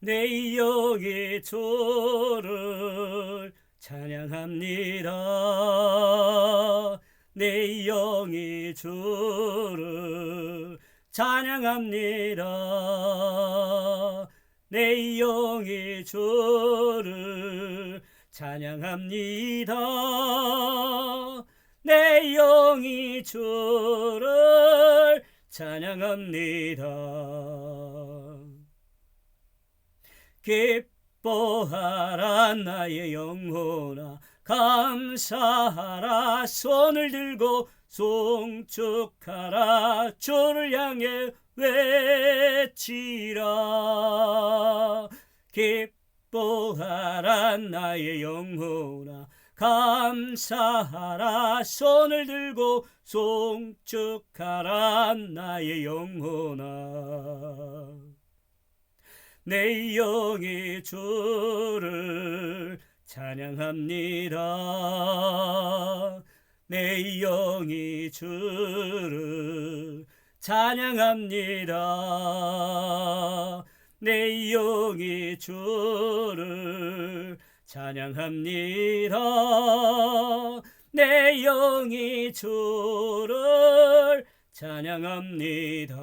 내 영의 주를 찬양합니다. 내 영의 주를 찬양합니다. 내 영의 주를 찬양합니다. 내 영이 주를 찬양합니다. 기뻐하라 나의 영혼아. 감사하라. 손을 들고 송축하라. 주를 향해 외치라. 기뻐하라 나의 영혼아. 감사하라. 손을 들고 송축하라 나의 영혼아 내 영의 주를 찬양합니다. 내 영의 주를 찬양합니다. 내 영의 주를 찬양합니다. 내 영의 주를 찬양합니다.